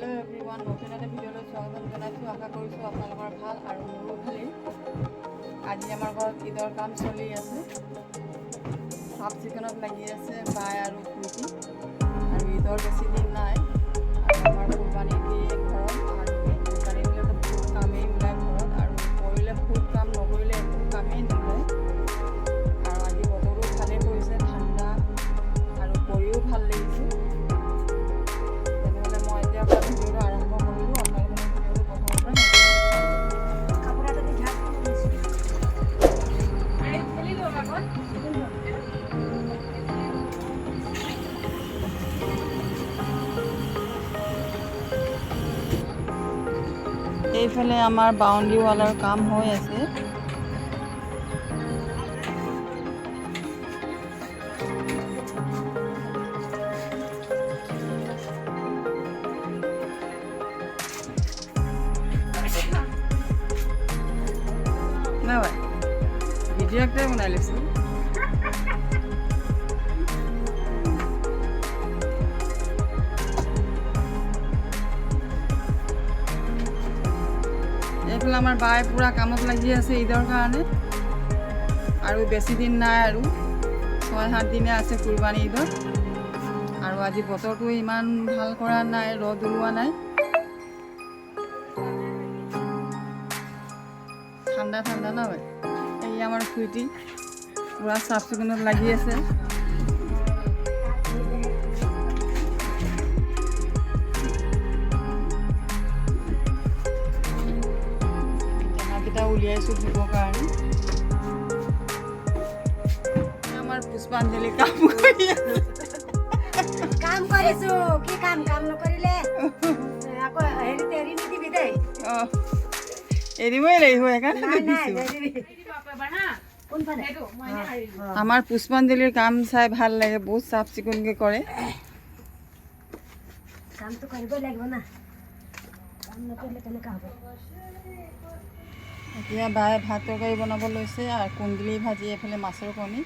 Hello' everyone নতুন এটা ভিডিঅ'লৈ স্বাগতম জনাইছোঁ। আশা কৰিছোঁ আপোনালোকৰ ভালো আৰু মোৰো ভালেই। আজি আমাৰ ঘৰত ঈদৰ কাম চলি আছে। চাফ চিকুণত লাগি আছে বাই আৰু খুৰীটি আৰু ঈদৰ বেছি দিন এইফালে আমাৰ বাউণ্ডৰী ৱালৰ কাম হৈ আছে। ভিডিঅ' একটাই বনাই লৈছোঁ। এইফালে আমাৰ বাই পূৰা কামত লাগি আছে ঈদৰ কাৰণে। আৰু বেছি দিন নাই আৰু। ছয়, সাত দিনে আছে কুৰবানী ঈদৰ আৰু আজি বতৰটো ইমান ভালো কৰা নাই, ৰ'দ ওলোৱা নাই। ঠাণ্ডা ঠাণ্ডা নহয় এই আমাৰ খুইটি পূৰা চাফ চিকুণত লাগি আছে। ধুবৰ কাৰণে আমাৰ পুষ্পাঞ্জলি কাম কৰি আছে কাম লাগিব সেইকাৰণে নাই নাই দেখিছোঁ। আমাৰ পুষ্পাঞ্জলিৰ কাম চাই ভালো লাগে বহুত চাফ চিকুণকৈ কৰে কামটো কৰিবই লাগিব না। কাম নকৰিলে কেনেকুৱা হ'ব? এতিয়া বাই ভাত তৰকাৰী বনাব লৈছে আৰু কুন্দুলি ভাজি এইফালে মাছৰ কণী।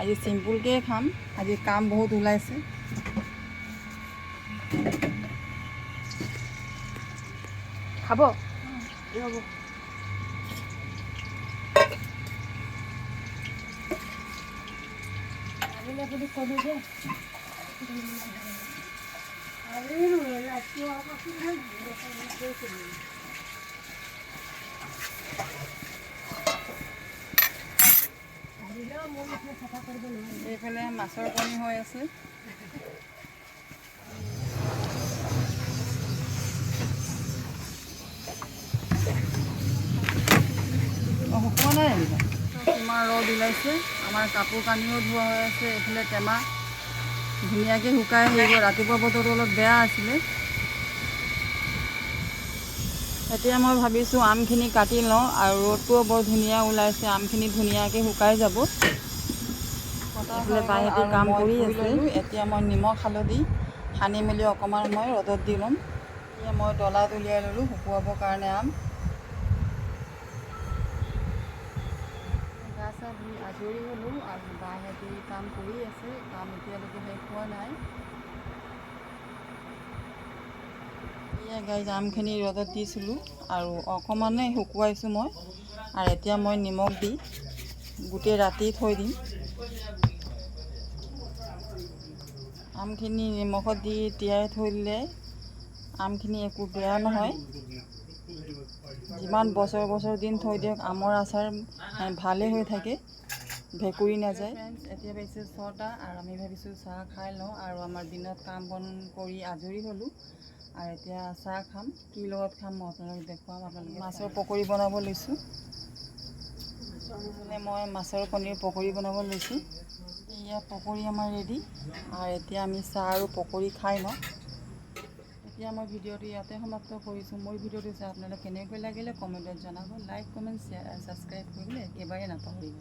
আজি চিম্পুলকৈ খাম, আজি কাম বহুত ওলাইছে। খাব? ক'লো যে এইফালে মাছৰ কণী হৈ আছে। শুকোৱা নাই তোমাৰ ৰ'দ ওলাইছে, আমাৰ কাপোৰ কানিও ধোৱা হৈ আছে, এইফালে টেমা ধুনীয়াকৈ শুকাই আহিব ৰাতিপুৱা বতৰটো অলপ বেয়া আছিলে। এতিয়া মই ভাবিছোঁ আমখিনি কাটি লওঁ আৰু ৰ'দটোও বৰ ধুনীয়া ওলাইছে আমখিনি ধুনীয়াকৈ শুকাই যাব। বাহিৰতে কাম কৰি আছে। এতিয়া মই নিমখ হালধি সানি মেলি অকণমান মই ৰ'দত দি ল'ম। এতিয়া মই ডলাত উলিয়াই ল'লোঁ শুকুৱাবৰ কাৰণে আম। গা চা ধুই আজৰি হ'লোঁ আৰু বাহেঁতি কাম কৰি আছে কাম এতিয়ালৈকে শেষ হোৱা নাই। এয়া গাই আমখিনি ৰ'দত দিছিলোঁ আৰু অকণমানে শুকুৱাইছোঁ মই। আৰু এতিয়া মই নিমখ দি গোটেই ৰাতি থৈ দিম। আমখিনি নিমখত দি তিয়াই থৈ দিলে আমখিনি একো বেয়া নহয়। যিমান বছৰ বছৰ দিন থৈ দিয়ক, আমৰ আচাৰ ভালেই হৈ থাকে, ভেঁকুৰি নাযায়। এতিয়া পাইছোঁ ছটা আৰু আমি ভাবিছোঁ চাহ খাই লওঁ আৰু আমাৰ দিনত কাম বন কৰি আজৰি হ'লোঁ। আৰু এতিয়া চাহ খাম। কি লগত খাম মই আপোনালোকক দেখুৱাম আপোনালোকে মাছৰ পকৰি বনাব লৈছোঁ। মানে মই মাছৰ কণীৰ পকৰি বনাব লৈছোঁ। এয়া পকৰি আমাৰ ৰেডি আৰু এতিয়া আমি চাহ আৰু পকৰি খাই লওঁ। এতিয়া মই ভিডিঅ'টো ইয়াতে সমাপ্ত কৰিছোঁ। মোৰ ভিডিঅ'টো চাই আপোনালোকে কেনেকৈ লাগিলে কমেণ্টত জনাব। লাইক কমেণ্ট শ্বেয়াৰ আৰু ছাবস্ক্ৰাইব কৰিবলৈ একেবাৰে নাপাহৰিব।